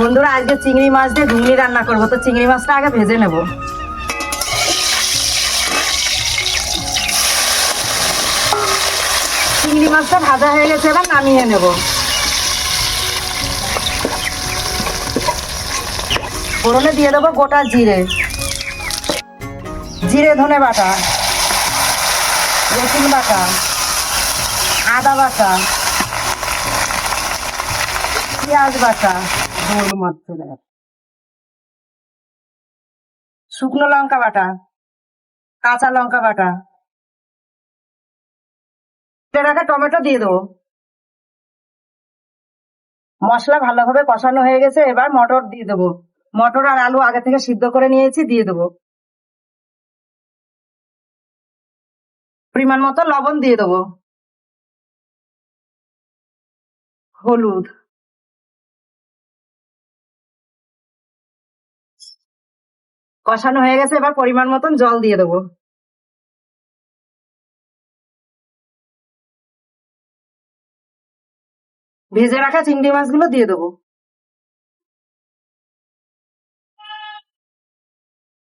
বন্ধুরা, আজকে চিংড়ি মাছ দিয়ে ঘুগনি রান্না করব। তো চিংড়ি মাছটা আগে ভেজে নেব। চিংড়ি মাছটা ভাজা হয়ে গেছে, এবার নামিয়ে নেব। ফোড়নে দিয়ে দেবো গোটা জিরে। জিরে ধনে বাটা, রসুন বাটা, আদা বাটা, পেঁয়াজ বাটা গেছে। শুকনো লঙ্কা বাটা, কাঁচা লঙ্কা বাটা। কেটে টমেটো দিয়ে দেবো। মশলা ভালোভাবে কষানো হয়ে গেছে, এবার মটর দিয়ে দেবো। মটর আর আলু আগে থেকে সিদ্ধ করে নিয়েছি, দিয়ে দেবো। পরিমাণ মতো লবণ দিয়ে দেবো। হলুদ। কষানো হয়ে গেছে, এবার পরিমাণ মতন জল দিয়ে দেবো। ভেজে রাখা চিংড়ি মাছগুলো দিয়ে দেবো।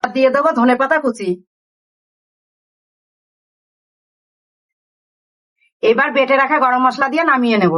দিয়ে দেবো ধনে পাতা কুচি। এবার বেটে রাখা গরম মশলা দিয়ে নামিয়ে নেব।